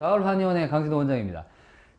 가을 한의원의 강진호 원장입니다.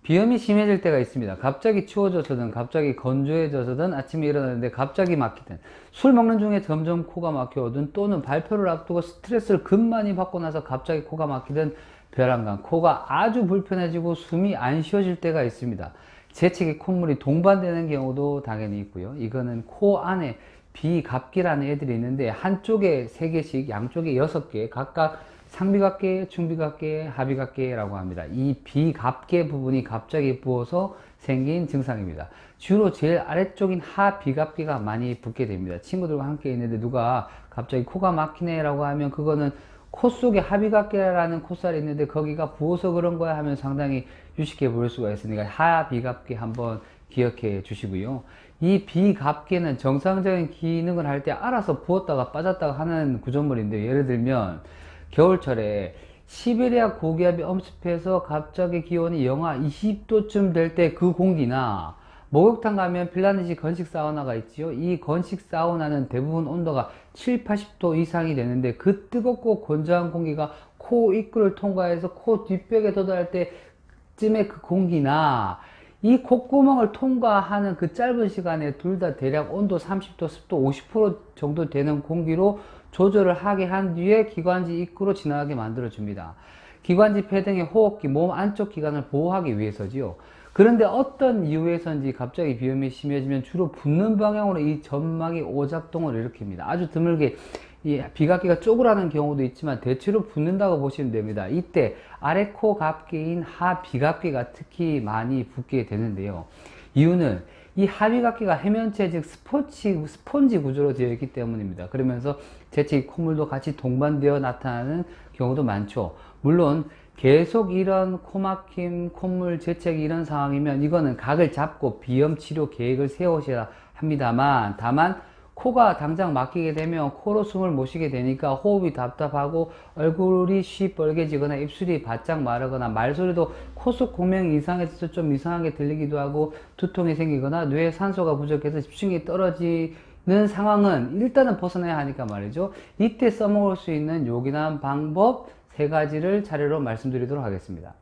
비염이 심해질 때가 있습니다. 갑자기 추워져서든 갑자기 건조해져서든 아침에 일어나는데 갑자기 막히든 술 먹는 중에 점점 코가 막혀오든 또는 발표를 앞두고 스트레스를 급 많이 받고 나서 갑자기 코가 막히든 벼랑간 코가 아주 불편해지고 숨이 안 쉬어질 때가 있습니다. 재채기 콧물이 동반되는 경우도 당연히 있고요. 이거는 코 안에 비갑기라는 애들이 있는데 한쪽에 세 개씩 양쪽에 여섯 개 각각 상비각계, 중비각계, 하비각계라고 합니다. 이 비갑계 부분이 갑자기 부어서 생긴 증상입니다. 주로 제일 아래쪽인 하비갑계가 많이 붓게 됩니다. 친구들과 함께 있는데 누가 갑자기 코가 막히네 라고 하면 그거는 코 속에 하비각계라는 콧살이 있는데 거기가 부어서 그런 거야 하면 상당히 유식해 보일 수가 있으니까 하비갑계 한번 기억해 주시고요. 이 비갑계는 정상적인 기능을 할 때 알아서 부었다가 빠졌다가 하는 구조물인데 예를 들면 겨울철에 시베리아 고기압이 엄습해서 갑자기 기온이 영하 20도쯤 될 때 그 공기나 목욕탕 가면 핀란드식 건식 사우나가 있지요. 이 건식 사우나는 대부분 온도가 7, 80도 이상이 되는데 그 뜨겁고 건조한 공기가 코 입구를 통과해서 코 뒷벽에 도달할 때쯤에 그 공기나 이 콧구멍을 통과하는 그 짧은 시간에 둘 다 대략 온도 30도, 습도 50% 정도 되는 공기로 조절을 하게 한 뒤에 기관지 입구로 지나가게 만들어 줍니다. 기관지 폐등의 호흡기, 몸 안쪽 기관을 보호하기 위해서지요. 그런데 어떤 이유에서인지 갑자기 비염이 심해지면 주로 붓는 방향으로 이 점막이 오작동을 일으킵니다. 아주 드물게 이 비각기가 쪼그라는 경우도 있지만 대체로 붓는다고 보시면 됩니다. 이때 아래 코 갑기인 하비각기가 특히 많이 붓게 되는데요. 이유는 이 하비각기가 해면체 즉 스포치, 스폰지 구조로 되어 있기 때문입니다. 그러면서 재채기 콧물도 같이 동반되어 나타나는 경우도 많죠. 물론 계속 이런 코막힘, 콧물, 재채기 이런 상황이면 이거는 각을 잡고 비염 치료 계획을 세우셔야 합니다만 다만 코가 당장 막히게 되면 코로 숨을 못 쉬게 되니까 호흡이 답답하고 얼굴이 쉬 뻘개지거나 입술이 바짝 마르거나 말소리도 코속 공명이 이상해서 좀 이상하게 들리기도 하고 두통이 생기거나 뇌에 산소가 부족해서 집중력이 떨어지 는 상황은 일단은 벗어나야 하니까 말이죠. 이때 써먹을 수 있는 요긴한 방법 세 가지를 차례로 말씀드리도록 하겠습니다.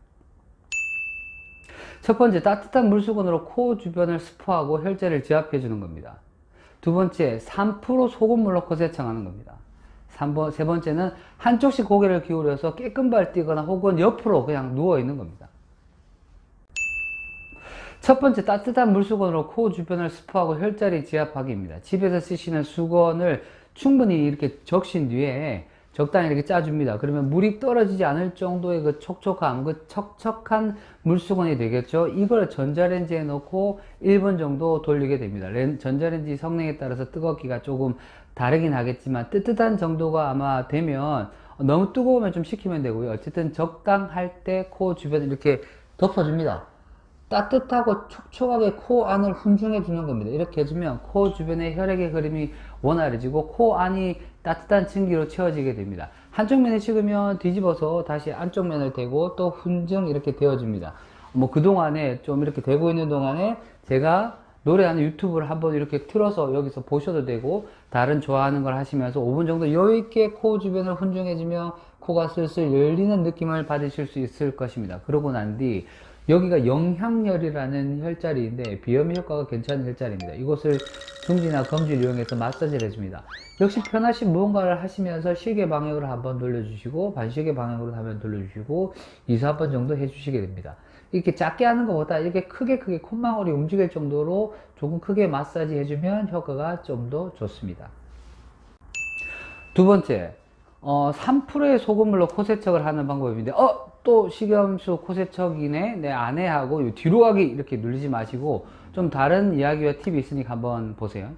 첫 번째, 따뜻한 물수건으로 코 주변을 스포하고 혈제를 지압해 주는 겁니다. 두 번째, 3% 소금물로 코세청하는 겁니다. 3번, 세 번째는 한쪽씩 고개를 기울여서 깨끗발 뛰거나 혹은 옆으로 그냥 누워 있는 겁니다. 첫 번째, 따뜻한 물수건으로 코 주변을 스포하고 혈자리 지압하기입니다. 집에서 쓰시는 수건을 충분히 이렇게 적신 뒤에 적당히 이렇게 짜줍니다. 그러면 물이 떨어지지 않을 정도의 그 촉촉함, 그 척척한 물수건이 되겠죠. 이걸 전자레인지에 넣고 1분 정도 돌리게 됩니다. 렌- 전자레인지 성능에 따라서 뜨겁기가 조금 다르긴 하겠지만 뜨뜻한 정도가 아마 되면 너무 뜨거우면 좀 식히면 되고요. 어쨌든 적당할 때 코 주변 이렇게 덮어줍니다. 따뜻하고 촉촉하게 코 안을 훈중해 주는 겁니다. 이렇게 해주면 코 주변의 혈액의 흐름이 원활해지고 코 안이 따뜻한 증기로 채워지게 됩니다. 한쪽 면에 식으면 뒤집어서 다시 안쪽 면을 대고 또 훈증 이렇게 되어줍니다. 뭐 그동안에 좀 이렇게 되고 있는 동안에 제가 노래하는 유튜브를 한번 이렇게 틀어서 여기서 보셔도 되고 다른 좋아하는 걸 하시면서 5분 정도 여유있게 코 주변을 훈중해주며 코가 슬슬 열리는 느낌을 받으실 수 있을 것입니다. 그러고 난 뒤 여기가 영향열이라는 혈자리인데 비염 효과가 괜찮은 혈자리입니다. 이곳을 중지나 검지를 이용해서 마사지를 해줍니다. 역시 편하신 무언가를 하시면서 시계 방향으로 한번 돌려주시고 반시계 방향으로 한번 돌려주시고 2, 4번 정도 해주시게 됩니다. 이렇게 작게 하는 것보다 이렇게 크게 크게 콧망울이 움직일 정도로 조금 크게 마사지 해주면 효과가 좀 더 좋습니다. 두 번째, 어, 3%의 소금물로 코 세척을 하는 방법인데, 어, 또 식염수 코 세척이네? 내 아내하고 요 뒤로 가기 이렇게 누르지 마시고, 좀 다른 이야기와 팁이 있으니까 한번 보세요.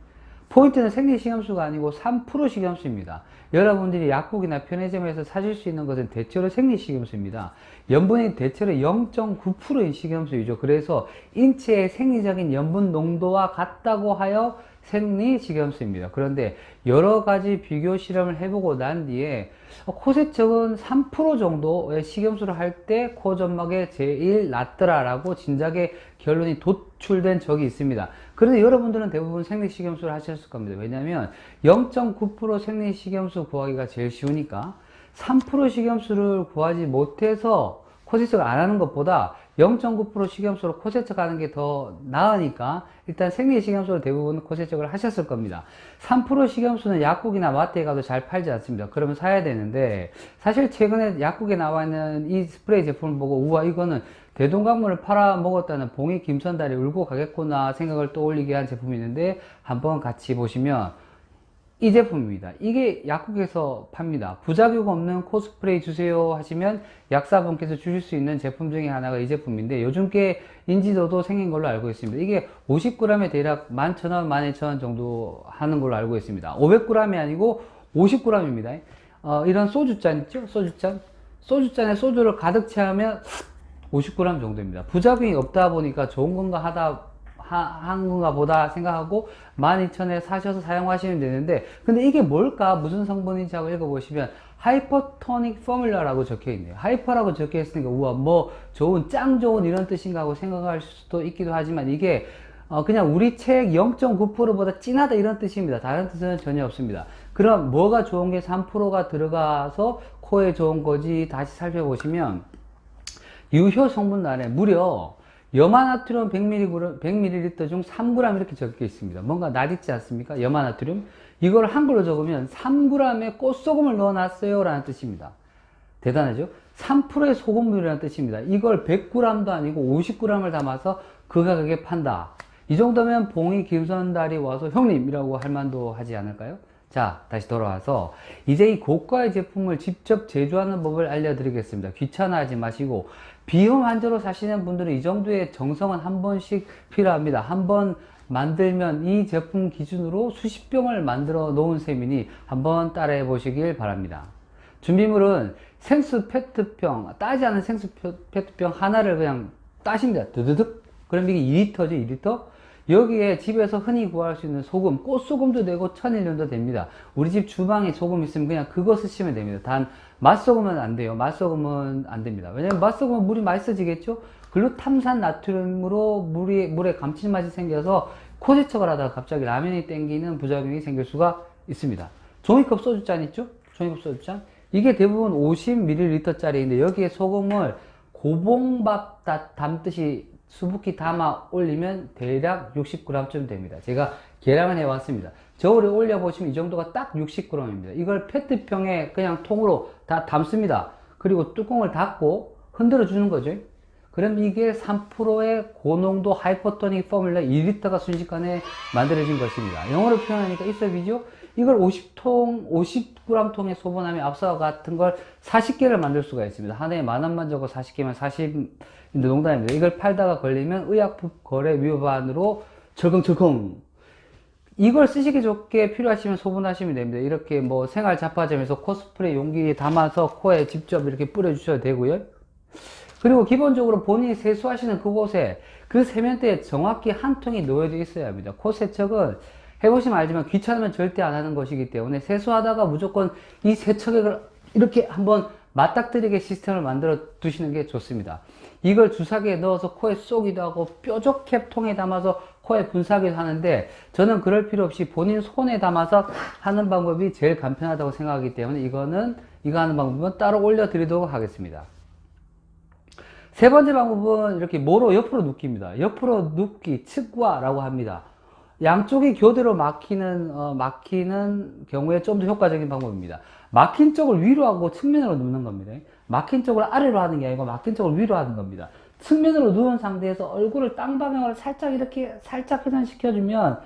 포인트는 생리 식염수가 아니고 3% 식염수입니다. 여러분들이 약국이나 편의점에서 사실 수 있는 것은 대체로 생리 식염수입니다. 염분이 대체로 0.9%인 식염수이죠. 그래서 인체의 생리적인 염분 농도와 같다고 하여 생리 식염수입니다. 그런데 여러 가지 비교 실험을 해보고 난 뒤에 코세척은 3% 정도의 식염수를 할 때 코점막에 제일 낫더라라고 진작에 결론이 도출된 적이 있습니다. 그런데 여러분들은 대부분 생리 식염수를 하셨을 겁니다. 왜냐하면 0.9% 생리 식염수 구하기가 제일 쉬우니까 3% 식염수를 구하지 못해서 코 세척을 안 하는 것보다 0.9% 식염수로 코 세척 하는 게 더 나으니까 일단 생리 식염수로 대부분 코 세척을 하셨을 겁니다. 3% 식염수는 약국이나 마트에 가도 잘 팔지 않습니다. 그러면 사야 되는데 사실 최근에 약국에 나와 있는 이 스프레이 제품을 보고 우와 이거는 대동강물을 팔아 먹었다는 봉이 김선달이 울고 가겠구나 생각을 떠올리게 한 제품이 있는데 한번 같이 보시면 이 제품입니다. 이게 약국에서 팝니다. 부작용 없는 코스프레이 주세요 하시면 약사분께서 주실 수 있는 제품 중에 하나가 이 제품인데 요즘 꽤 인지도도 생긴 걸로 알고 있습니다. 이게 50g에 대략 11,000원, 12,000원 정도 하는 걸로 알고 있습니다. 500g이 아니고 50g입니다. 어, 이런 소주잔 있죠? 소주잔? 소주잔에 소주를 가득 채우면 50g 정도입니다. 부작용이 없다 보니까 좋은 건가 하다 하- 한 건가 보다 생각하고 12,000에 사셔서 사용하시면 되는데 근데 이게 뭘까? 무슨 성분인지 하고 읽어보시면 하이퍼토닉 포뮬러라고 적혀 있네요. 하이퍼라고 적혀 있으니까 우와 뭐 좋은 짱 좋은 이런 뜻인가 하고 생각할 수도 있기도 하지만 이게 어, 그냥 우리 책 0.9%보다 진하다 이런 뜻입니다. 다른 뜻은 전혀 없습니다. 그럼 뭐가 좋은 게 3%가 들어가서 코에 좋은 거지? 다시 살펴보시면 유효 성분 안에 무려 염화나트륨 100mg, 100ml 중 3g 이렇게 적혀 있습니다. 뭔가 낯익지 않습니까? 염화나트륨. 이걸 한글로 적으면 3g의 꽃소금을 넣어놨어요. 라는 뜻입니다. 대단하죠? 3%의 소금물이라는 뜻입니다. 이걸 100g도 아니고 50g을 담아서 그 가격에 판다. 이 정도면 봉이 김선달이 와서 형님이라고 할 만도 하지 않을까요? 자, 다시 돌아와서 이제 이 고가의 제품을 직접 제조하는 법을 알려드리겠습니다. 귀찮아하지 마시고 비염 환자로 사시는 분들은 이 정도의 정성은 한 번씩 필요합니다. 한 번 만들면 이 제품 기준으로 수십 병을 만들어 놓은 셈이니 한번 따라해 보시길 바랍니다. 준비물은 생수 페트병, 따지 않은 생수 페- 페트병 하나를 그냥 따십니다. 드드득. 그럼 이게 2리터죠, 2리터? 여기에 집에서 흔히 구할 수 있는 소금, 꽃소금도 되고 천일염도 됩니다. 우리 집 주방에 소금 있으면 그냥 그거 쓰시면 됩니다. 단, 맛소금은 안 돼요. 맛소금은 안 됩니다. 왜냐면 맛소금은 물이 맛있어지겠죠? 글루탐산 나트륨으로 물이, 물에 감칠맛이 생겨서 코세척을 하다가 갑자기 라면이 땡기는 부작용이 생길 수가 있습니다. 종이컵 소주잔 있죠? 종이컵 소주잔? 이게 대부분 50ml짜리인데 여기에 소금을 고봉밥 다- 담듯이 수북히 담아 올리면 대략 60g쯤 됩니다. 제가 계량을 해왔습니다. 저울에 올려보시면 이 정도가 딱 60g입니다. 이걸 페트병에 그냥 통으로 다 담습니다. 그리고 뚜껑을 닫고 흔들어 주는 거죠. 그럼 이게 3%의 고농도 하이퍼토닉 포뮬러 2리터가 순식간에 만들어진 것입니다. 영어로 표현하니까 있어 비죠? 이걸 50통, 50g 통에 소분하면 앞서와 같은 걸 40개를 만들 수가 있습니다. 한 해에 만 원만 적어 40개면 40인데 농담입니다. 이걸 팔다가 걸리면 의약품 거래 위반으로 철컹철컹 이걸 쓰시기 좋게 필요하시면 소분하시면 됩니다. 이렇게 뭐 생활 잡화점에서 코스프레 용기에 담아서 코에 직접 이렇게 뿌려주셔도 되고요. 그리고 기본적으로 본인이 세수하시는 그곳에 그 세면대에 정확히 한 통이 놓여져 있어야 합니다. 코 세척은 해보시면 알지만 귀찮으면 절대 안 하는 것이기 때문에 세수하다가 무조건 이 세척액을 이렇게 한번 맞닥뜨리게 시스템을 만들어 두시는 게 좋습니다. 이걸 주사기에 넣어서 코에 쏘기도 하고 뾰족캡 통에 담아서 코에 분사하기도 하는데 저는 그럴 필요 없이 본인 손에 담아서 하는 방법이 제일 간편하다고 생각하기 때문에 이거는 이거 하는 방법은 따로 올려 드리도록 하겠습니다. 세 번째 방법은 이렇게 모로 옆으로 눕기입니다. 옆으로 눕기, 측과라고 합니다. 양쪽이 교대로 막히는, 어, 막히는 경우에 좀 더 효과적인 방법입니다. 막힌 쪽을 위로 하고 측면으로 눕는 겁니다. 막힌 쪽을 아래로 하는 게 아니고 막힌 쪽을 위로 하는 겁니다. 측면으로 누운 상태에서 얼굴을 땅 방향으로 살짝 이렇게 살짝 회전시켜주면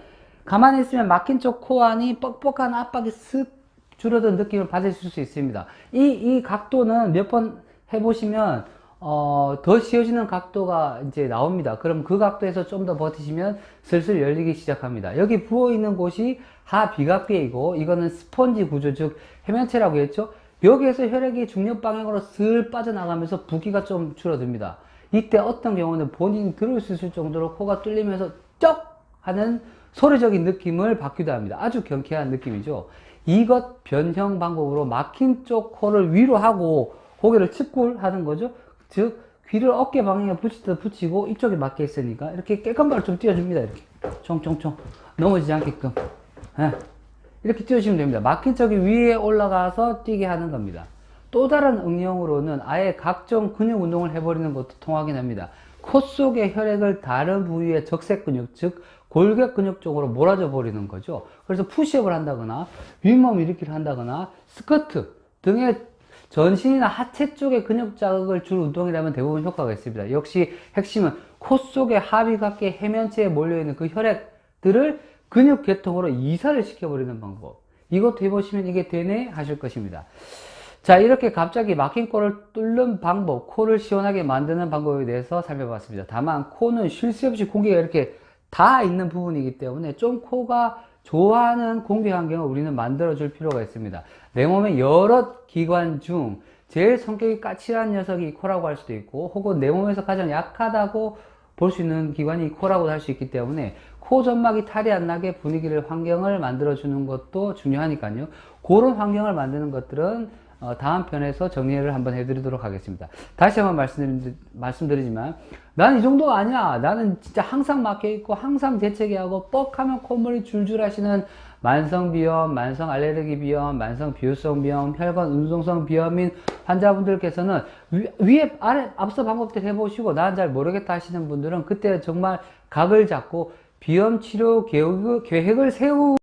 가만히 있으면 막힌 쪽 코 안이 뻑뻑한 압박이 슥 줄어든 느낌을 받으실 수 있습니다. 이, 이 각도는 몇 번 해보시면 어, 더 씌워지는 각도가 이제 나옵니다. 그럼 그 각도에서 좀 더 버티시면 슬슬 열리기 시작합니다. 여기 부어있는 곳이 하비각비이고 이거는 스펀지 구조 즉 해면체라고 했죠. 여기에서 혈액이 중력 방향으로 슬 빠져나가면서 부기가 좀 줄어듭니다. 이때 어떤 경우는 본인이 들을 수 있을 정도로 코가 뚫리면서 쩍 하는 소리적인 느낌을 받기도 합니다. 아주 경쾌한 느낌이죠. 이것 변형 방법으로 막힌 쪽 코를 위로 하고 고개를 측굴 하는 거죠. 즉 귀를 어깨 방향에 붙이듯 붙이고 이쪽에 맞게 있으니까 이렇게 깨끗바로 좀 띄워줍니다. 이렇게 총총총 넘어지지 않게끔 예. 이렇게 띄워주시면 됩니다. 막힌 쪽이 위에 올라가서 뛰게 하는 겁니다. 또 다른 응용으로는 아예 각종 근육 운동을 해버리는 것도 통하긴 합니다. 코 속의 혈액을 다른 부위의 적색 근육, 즉 골격 근육 쪽으로 몰아줘 버리는 거죠. 그래서 푸시업을 한다거나 윗몸 일으키를 한다거나 스쿼트 등의 전신이나 하체 쪽의 근육 자극을 줄 운동이라면 대부분 효과가 있습니다. 역시 핵심은 코 속의 합의각계 해면체에 몰려있는 그 혈액들을 근육 계통으로 이사를 시켜버리는 방법. 이것도 해보시면 이게 되네 하실 것입니다. 자, 이렇게 갑자기 막힌 코를 뚫는 방법, 코를 시원하게 만드는 방법에 대해서 살펴봤습니다. 다만, 코는 쉴 새 없이 공기가 이렇게 다 있는 부분이기 때문에 좀 코가 좋아하는 공기 환경을 우리는 만들어 줄 필요가 있습니다. 내 몸의 여러 기관 중 제일 성격이 까칠한 녀석이 이 코라고 할 수도 있고, 혹은 내 몸에서 가장 약하다고 볼 수 있는 기관이 이 코라고 할 수 있기 때문에 코 점막이 탈이 안 나게 분위기를 환경을 만들어 주는 것도 중요하니까요. 그런 환경을 만드는 것들은 어, 다음 편에서 정리를 한번 해드리도록 하겠습니다. 다시 한번 말씀드리, 말씀드리지만 나는 이 정도가 아니야. 나는 진짜 항상 막혀 있고 항상 재채기 하고 뻑하면 콧물이 줄줄 하시는 만성 비염, 만성 알레르기 비염, 만성 비유성 비염, 혈관 운동성 비염인 환자분들께서는 위, 위에 아래 앞서 방법들 해보시고 나는 잘 모르겠다 하시는 분들은 그때 정말 각을 잡고 비염 치료 계획, 계획을 세우